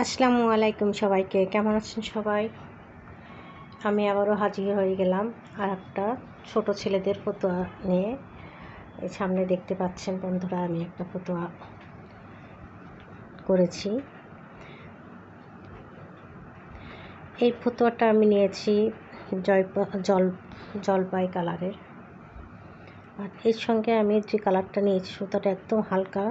আসসালামু আলাইকুম সবাইকে। কেমন আছেন সবাই? আমি আবারও হাজির হয়ে গেলাম আর একটা ছোটো ছেলেদের ফতোয়া নিয়ে। এই সামনে দেখতে পাচ্ছেন বন্ধুরা, আমি একটা ফতোয়া করেছি। এই ফতোয়াটা আমি নিয়েছি জয় জল, জলপাই কালারের। আর এর সঙ্গে আমি যে কালারটা নিয়েছি, সুতাটা একদম হালকা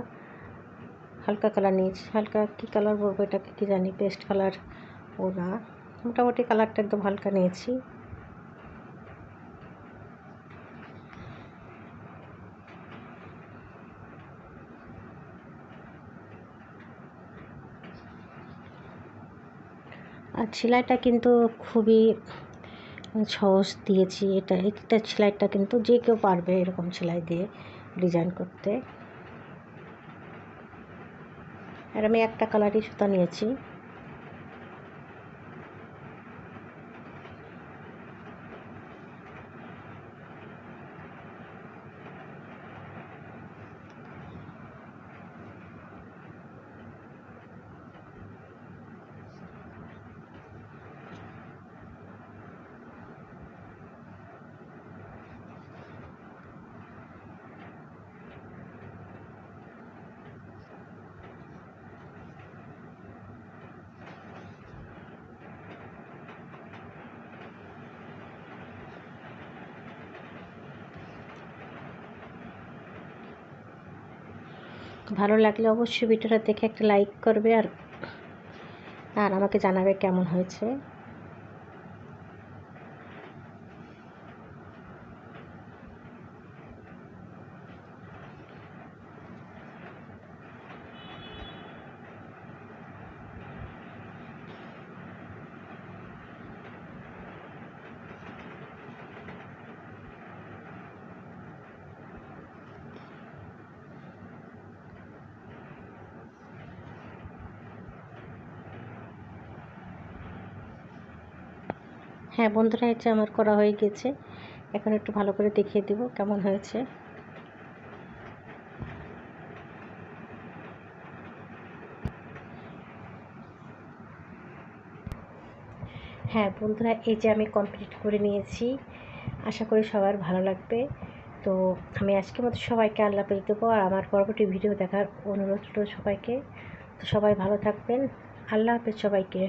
হালকা কালার নিয়েছি। হালকা কী কালার বলব এটাকে কী জানি, পেস্ট কালার ও না মোটামুটি কালারটা একদম হালকা নিয়েছি। আর সেলাইটা কিন্তু খুবই সহজ দিয়েছি। এটা এটা সেলাইটা কিন্তু যে কেউ পারবে এরকম সেলাই দিয়ে ডিজাইন করতে। আর আমি একটা কালারই সুতা নিয়েছি। ভালো লাগলে অবশ্যই ভিডিওটা দেখে একটা লাইক করবে আর আর আমাকে জানাবে কেমন হয়েছে। হ্যাঁ বন্ধুরা হচ্ছে আমার করা হয়ে গেছে। এখন একটু ভালো করে দেখিয়ে দেব কেমন হয়েছে। হ্যাঁ বন্ধুরা, এই যে আমি কমপ্লিট করে নিয়েছি। আশা করি সবার ভালো লাগবে। তো আমি আজকের মতো সবাইকে আল্লাহ পেয়ে দেবো। আর আমার পরবর্তী ভিডিও দেখার অনুরোধ সবাইকে। তো সবাই ভালো থাকবেন। আল্লাহ হাফেজ সবাইকে।